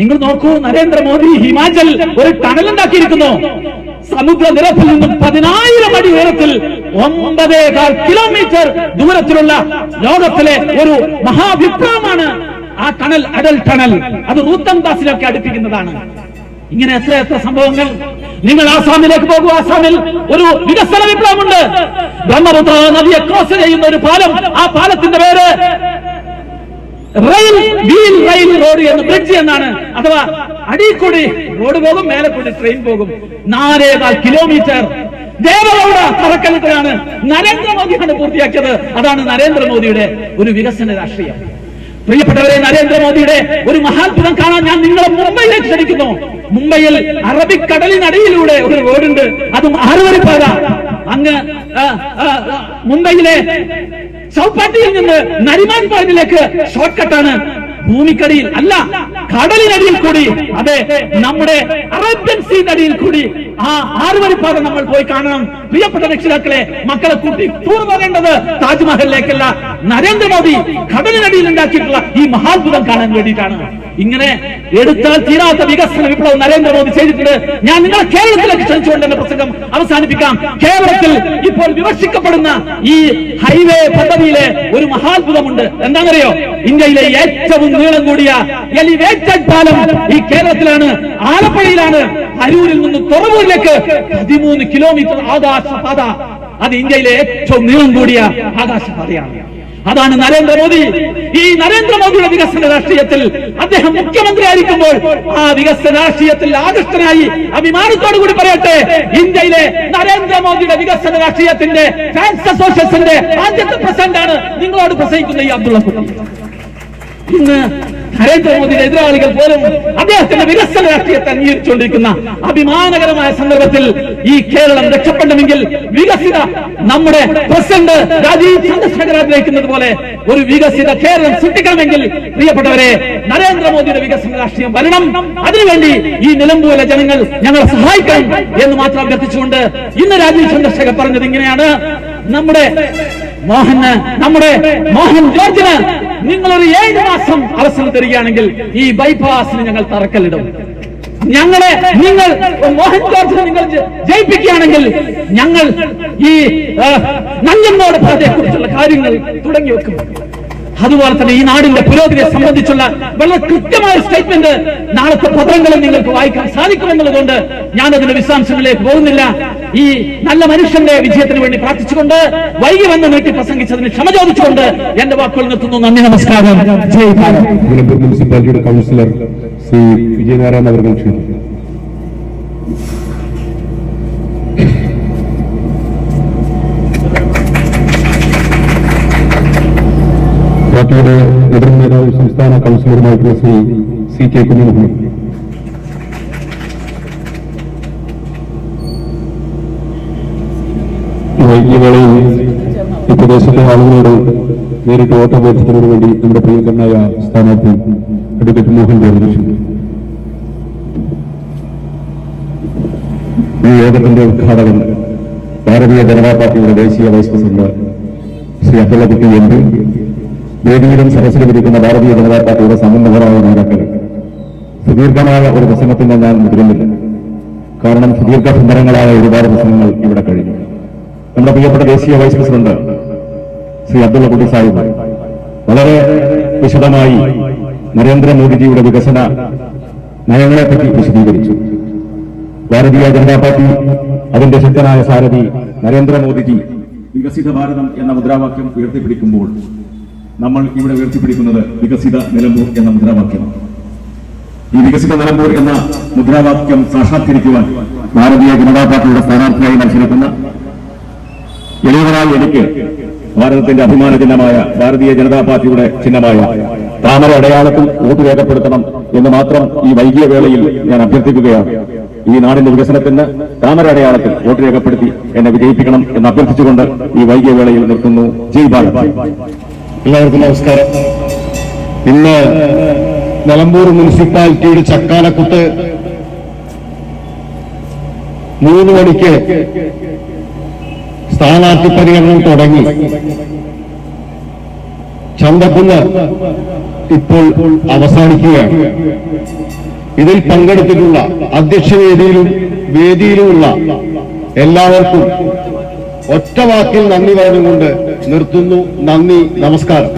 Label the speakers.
Speaker 1: നിങ്ങൾ നോക്കൂ നരേന്ദ്രമോദി ഹിമാചൽ ഒരു ടണൽ ഉണ്ടാക്കിയിരിക്കുന്നു സമുദ്രനിരപ്പിൽ നിന്നും പതിനായിരം അടി ഉയരത്തിൽ ഒമ്പതേകാൽ കിലോമീറ്റർ ദൂരത്തിലുള്ള ലോകത്തിലെ ഒരു മഹാവിപ്ലവമാണ് ആ ടണൽ അടൽ ടണൽ. അത് റൂത്തംദാസിലൊക്കെ അടുപ്പിക്കുന്നതാണ്. ഇങ്ങനെ എത്ര എത്ര സംഭവങ്ങൾ. നിങ്ങൾ ആസാമിലേക്ക് പോകൂ ആസാമിൽ ഒരു വികസന വിപ്ലവമുണ്ട്. ബ്രഹ്മപുത്ര നദിയെ ക്രോസ് ചെയ്യുന്ന ഒരു പാലം. ആ പാലത്തിന്റെ പേര് റെയിൽ വീൽ റെയിൽ റോഡ് എന്ന് ബ്രിഡ്ജ് എന്നാണ്. അഥവാ അടിക്കൂടി റോഡ് പോകും മേലെ കൂടി ട്രെയിൻ പോകും. നാലേകാൽ കിലോമീറ്റർ. ദേവഗൌഡ തറക്കല്ലിട്ടാണ് നരേന്ദ്രമോദിയാണ് പൂർത്തിയാക്കിയത്. അതാണ് നരേന്ദ്രമോദിയുടെ ഒരു വികസന രാഷ്ട്രീയം. പ്രിയപ്പെട്ടവരെ നരേന്ദ്രമോദിയുടെ ഒരു മഹാത്ഭുതം കാണാൻ ഞാൻ നിങ്ങളെ മുംബൈയിലേക്ക് ക്ഷണിക്കുന്നു. മുംബൈയിൽ അറബിക്കടലിനടിയിലൂടെ ഒരു റോഡുണ്ട്. അതും ആറുവരിപ്പാത. അങ്ങ് മുംബൈയിലെ ചൗപ്പാട്ടിയിൽ നിന്ന് നരിമാൻ പോയിന്റിലേക്ക് ഷോർട്ട് കട്ടാണ് ഭൂമിക്കടിയിൽ അല്ല കടലിനടിയിൽ കൂടി. അതെ നമ്മുടെ അറേബ്യൻ സീനടിയിൽ കൂടി. ആ ആറുവരിപ്പാത നമ്മൾ പോയി കാണണം. പ്രിയപ്പെട്ട രക്ഷിതാക്കളെ മക്കളെ കൂട്ടി ടൂർ പോകേണ്ടത് താജ്മഹലിലേക്കല്ല. നരേന്ദ്രമോദി കടലിനടിയിൽ ഉണ്ടാക്കിയിട്ടുള്ള ഈ മഹാത്ഭുതം കാണാൻ വേണ്ടിയിട്ടാണ്. ഇങ്ങനെ എടുത്താൽ തീരാത്ത വികസന വിപ്ലവം നരേന്ദ്രമോദി ചെയ്തിട്ടുണ്ട്. ഞാൻ നിങ്ങളെ കേരളത്തിലേക്ക് ക്ഷണിച്ചുകൊണ്ട് എന്റെ പ്രസംഗം അവസാനിപ്പിക്കാം. കേരളത്തിൽ ഇപ്പോൾ വിമർശിക്കപ്പെടുന്ന ഈ ഹൈവേ പദ്ധതിയിലെ ഒരു മഹാത്ഭുതമുണ്ട്. എന്താണെന്നറിയോ? ഇന്ത്യയിലെ ഏറ്റവും നീളം കൂടിയ എലിവേറ്റഡ് പാലം ഈ കേരളത്തിലാണ്. ആലപ്പുഴയിലാണ്. അരൂരിൽ നിന്ന് തുറവൂരിലേക്ക് പതിമൂന്ന് കിലോമീറ്റർ ആകാശപാത. അത് ഇന്ത്യയിലെ ഏറ്റവും നീളം കൂടിയ ആകാശപാതയാണ്. അതാണ് നരേന്ദ്രമോദി. ഈ നരേന്ദ്രമോദിയുടെ വികസന രാഷ്ട്രീയത്തിൽ അദ്ദേഹം മുഖ്യമന്ത്രി ആയിരിക്കുമ്പോൾ ആ വികസന രാഷ്ട്രീയത്തിൽ ആകൃഷ്ടനായി അഭിമാനത്തോടു കൂടി പറയട്ടെ ഇന്ത്യയിലെ നരേന്ദ്രമോദിയുടെ വികസന രാഷ്ട്രീയത്തിന്റെ ഫാൻസ് അസോസിയേഷന്റെ ആദ്യത്തെ പ്രസിഡന്റ് ആണ് നിങ്ങളോട് പ്രസംഗിക്കുന്ന ഈ അബ്ദുള്ള കുട്ടി. ഇന്ന് നരേന്ദ്രമോദിയുടെ എതിരാളികൾ പോലും അദ്ദേഹത്തിന്റെ വികസന രാഷ്ട്രീയത്തെ അംഗീകരിച്ചുകൊണ്ടിരിക്കുന്ന അഭിമാനകരമായ സന്ദർഭത്തിൽ ഈ കേരളം രക്ഷപ്പെടണമെങ്കിൽ വികസിത നമ്മുടെ പ്രസിഡന്റ് രാജീവ് ചന്ദ്രശേഖർ ആഗ്രഹിക്കുന്നത് പോലെ ഒരു വികസിത കേരളം സൃഷ്ടിക്കണമെങ്കിൽ പ്രിയപ്പെട്ടവരെ നരേന്ദ്രമോദിയുടെ വികസന രാഷ്ട്രീയം വരണം. അതിനുവേണ്ടി ഈ നിലമ്പൂരിലെ ജനങ്ങൾ ഞങ്ങളെ സഹായിക്കണം എന്ന് മാത്രം അഭ്യർത്ഥിച്ചുകൊണ്ട് ഇന്ന് രാജീവ് ചന്ദ്രശേഖർ പറഞ്ഞത് ഇങ്ങനെയാണ്. നമ്മുടെ മോഹന് നമ്മുടെ മോഹൻ ജോർജിന് നിങ്ങളൊരു ഏഴ് മാസം അവസരം തരികയാണെങ്കിൽ ഈ ബൈപ്പാസിന് ഞങ്ങൾ തറക്കല്ലിടും. ഞങ്ങളെ നിങ്ങൾ മോഹൻ ജോർജ് നിങ്ങൾ ജയിപ്പിക്കുകയാണെങ്കിൽ ഞങ്ങൾ ഈ നഞ്ഞമ്മോട് കുറിച്ചുള്ള കാര്യങ്ങൾ തുടങ്ങി വെക്കും. അതുപോലെ തന്നെ ഈ നാടിന്റെ പുരോഗതിയെ സംബന്ധിച്ചുള്ള വളരെ കൃത്യമായ സ്റ്റേറ്റ്മെന്റ് നാളത്തെ പത്രങ്ങളിൽ നിങ്ങൾക്ക് വായിക്കാൻ സാധിക്കുമെന്നുള്ളതുകൊണ്ട് ഞാൻ അതിന്റെ വിശദാംശങ്ങളിലേക്ക് പോകുന്നില്ല. ഈ നല്ല മനുഷ്യന്റെ വിജയത്തിന് വേണ്ടി പ്രാർത്ഥിച്ചുകൊണ്ട് വൈകി വന്ന് നീട്ടി പ്രസംഗിച്ചതിന് ക്ഷമ ചോദിച്ചുകൊണ്ട് എന്റെ വാക്കുകൾ നിർത്തുന്നു. നന്ദി നമസ്കാരം.
Speaker 2: മുനിസിപ്പാലിറ്റിയുടെ കൗൺസിലർ ശ്രീ വിജയനാരായണൻ അവർ ക്ഷണിക്കുന്നു പാർട്ടിയുടെ എതിർ നേതാവ് സംസ്ഥാന കൗൺസിലറുമായിട്ടുള്ള ശ്രീ സി കെ കുഞ്ഞുമുഹമ്മദ് ഈ വേളയിൽ ഈ പ്രദേശത്തെ ആളുകളോട് നേരിട്ട് വോട്ട് അഭ്യർത്ഥിക്കുന്നതിന് വേണ്ടി നമ്മുടെ പ്രിയങ്കരനായ സ്ഥാനാർത്ഥി അഡ്വക്കേറ്റ് മോഹൻ ജോർജ്. ഈ യോഗത്തിന്റെ ഉദ്ഘാടകൻ ഭാരതീയ ജനതാ പാർട്ടിയുടെ ദേശീയ vice president Shri Abdullakutty M P വേദിയിലും സദസ്സിലും ഇരിക്കുന്ന ഭാരതീയ ജനതാ പാർട്ടിയുടെ സമന്വയരായ നേതാക്കൾ. സുദീർഘമായ ഒരു പ്രസംഗത്തിന്റെ ഞാൻ മുതിരുന്നില്ല കാരണം സുദീർഘസുന്ദരങ്ങളായ ഒരുപാട് പ്രസംഗങ്ങൾ ഇവിടെ കഴിഞ്ഞു. നമ്മുടെ പ്രിയപ്പെട്ട ദേശീയ വൈസ് പ്രസിഡന്റ് ശ്രീ അബ്ദുള്ള കുട്ടി സാഹിബ് വളരെ വിശദമായി നരേന്ദ്രമോദിജിയുടെ വികസന നയങ്ങളെപ്പറ്റി വിശദീകരിച്ചു. ഭാരതീയ ജനതാ പാർട്ടി അതിന്റെ ശക്തനായ സാരഥി നരേന്ദ്രമോദിജി വികസിത ഭാരതം എന്ന മുദ്രാവാക്യം ഉയർത്തിപ്പിടിക്കുമ്പോൾ നമ്മൾ ഇവിടെ ഉയർത്തിപ്പിടിക്കുന്നത് വികസിത നിലമ്പൂർ എന്ന മുദ്രാവാക്യം. ഈ വികസിത നിലമ്പൂർ എന്ന മുദ്രാവാക്യം സാക്ഷാത്കരിക്കുവാൻ ഭാരതീയ ജനതാ പാർട്ടിയുടെ സ്ഥാനാർത്ഥിയായി മത്സരിക്കുന്ന എളിയവനായി എനിക്ക് ഭാരതത്തിന്റെ അഭിമാന ചിഹ്നമായ ഭാരതീയ ജനതാ പാർട്ടിയുടെ ചിഹ്നമായ താമര അടയാളത്തിൽ വോട്ട് രേഖപ്പെടുത്തണം എന്ന് മാത്രം ഈ വൈകിയ വേളയിൽ ഞാൻ അഭ്യർത്ഥിക്കുകയാണ്. ഈ നാടിന്റെ വികസനത്തിന് താമര അടയാളത്തിൽ വോട്ട് രേഖപ്പെടുത്തി എന്നെ വിജയിപ്പിക്കണം എന്ന് അഭ്യർത്ഥിച്ചുകൊണ്ട് ഈ വൈകിയ വേളയിൽ നിർത്തുന്നു ജയ് ഭാരത്.
Speaker 3: എല്ലാവർക്കും നമസ്കാരം. ഇന്ന് നിലമ്പൂർ മുനിസിപ്പാലിറ്റിയുടെ ചക്കാലക്കുത്ത് മൂന്ന് മണിക്ക് സ്ഥാനാർത്ഥി പര്യടനം തുടങ്ങി. ചന്തക്കുന്ന് ഇപ്പോൾ അവസാനിക്കുകയാണ്. ഇതിൽ പങ്കെടുത്തിട്ടുള്ള അധ്യക്ഷ വേദിയിലും വേദിയിലുമുള്ള എല്ലാവർക്കും ഒറ്റ വാക്കിൽ നന്ദി പറഞ്ഞുകൊണ്ട് നിർത്തുന്നു. നന്ദി നമസ്കാരം.